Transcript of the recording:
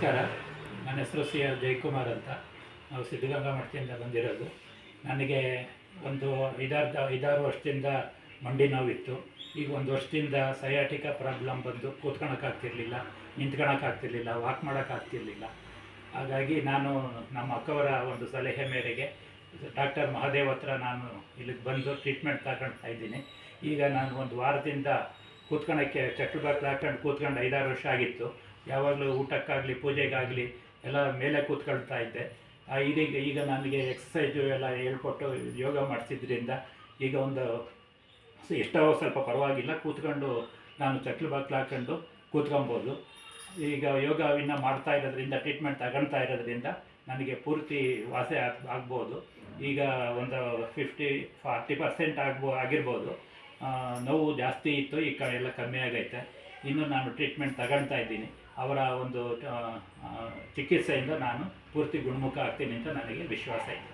ನಮಸ್ಕಾರ. ನನ್ನ ಹೆಸರು ಸಿ ಆರ್ ಜಯಕುಮಾರ್ ಅಂತ. ನಾವು ಸಿದ್ಧಗಂಗಾ ಮಠದಿಂದ ಬಂದಿರೋದು. ನನಗೆ ಒಂದು ಐದಾರು ಐದಾರು ವರ್ಷದಿಂದ ಮಂಡಿ ನೋವಿತ್ತು. ಈಗ ಒಂದು ವರ್ಷದಿಂದ ಸಯಾಟಿಕ ಪ್ರಾಬ್ಲಮ್ ಬಂದು ಕೂತ್ಕೊಳಕ್ಕಾಗ್ತಿರ್ಲಿಲ್ಲ, ನಿಂತ್ಕೊಳಕ್ಕಾಗ್ತಿರ್ಲಿಲ್ಲ, ವಾಕ್ ಮಾಡೋಕ್ಕಾಗ್ತಿರ್ಲಿಲ್ಲ. ಹಾಗಾಗಿ ನಾನು ನಮ್ಮ ಅಕ್ಕವರ ಒಂದು ಸಲಹೆ ಮೇರೆಗೆ ಡಾಕ್ಟರ್ ಮಹಾದೇವ್ ಹತ್ರ ನಾನು ಇಲ್ಲಿಗೆ ಬಂದು ಟ್ರೀಟ್ಮೆಂಟ್ ತಗೊಳ್ತಾ ಇದ್ದೀನಿ. ಈಗ ನಾನು ಒಂದು ವಾರದಿಂದ ಕೂತ್ಕೊಳಕ್ಕೆ ಚಕ್ರ ಬಾಕ್ಲು ಹಾಕೊಂಡು ಕೂತ್ಕೊಂಡು ಐದಾರು ವರ್ಷ ಆಗಿತ್ತು. ಯಾವಾಗಲೂ ಊಟಕ್ಕಾಗಲಿ, ಪೂಜೆಗಾಗಲಿ ಎಲ್ಲ ಮೇಲೆ ಕೂತ್ಕೊಳ್ತಾ ಇದ್ದೆ. ಇದೀಗ, ಈಗ ನನಗೆ ಎಕ್ಸಸೈಜು ಎಲ್ಲ ಹೇಳ್ಕೊಟ್ಟು ಯೋಗ ಮಾಡಿಸಿದ್ರಿಂದ ಈಗ ಒಂದು ಎಷ್ಟೋ ಸ್ವಲ್ಪ ಪರವಾಗಿಲ್ಲ, ಕೂತ್ಕೊಂಡು ನಾನು ಚಕ್ಲು ಬಾಕ್ಲು ಹಾಕೊಂಡು ಕೂತ್ಕೊಬೋದು. ಈಗ ಯೋಗ ಇನ್ನು ಮಾಡ್ತಾ ಇರೋದ್ರಿಂದ ಟ್ರೀಟ್ಮೆಂಟ್ ತಗೊಳ್ತಾ ಇರೋದ್ರಿಂದ ನನಗೆ ಪೂರ್ತಿ ವಾಸಿ ಆಗ್, ಆಗ್ಬೋದು. ಈಗ ಒಂದು ಫಿಫ್ಟಿ ಫಾರ್ಟಿ ಪರ್ಸೆಂಟ್ ಆಗ್ಬೋ, ಆಗಿರ್ಬೋದು. ನೋವು ಜಾಸ್ತಿ ಇತ್ತು, ಈ ಕಡೆ ಎಲ್ಲ ಕಮ್ಮಿ ಆಗೈತೆ. ಇನ್ನು ನಾನು ಟ್ರೀಟ್ಮೆಂಟ್ ತಗೊಳ್ತಾ ಇದ್ದೀನಿ. ಅವರ ಒಂದು ಚಿಕಿತ್ಸೆಯಿಂದ ನಾನು ಪೂರ್ತಿ ಗುಣಮುಖ ಆಗ್ತೀನಿ ಅಂತ ನನಗೆ ವಿಶ್ವಾಸ ಇದೆ.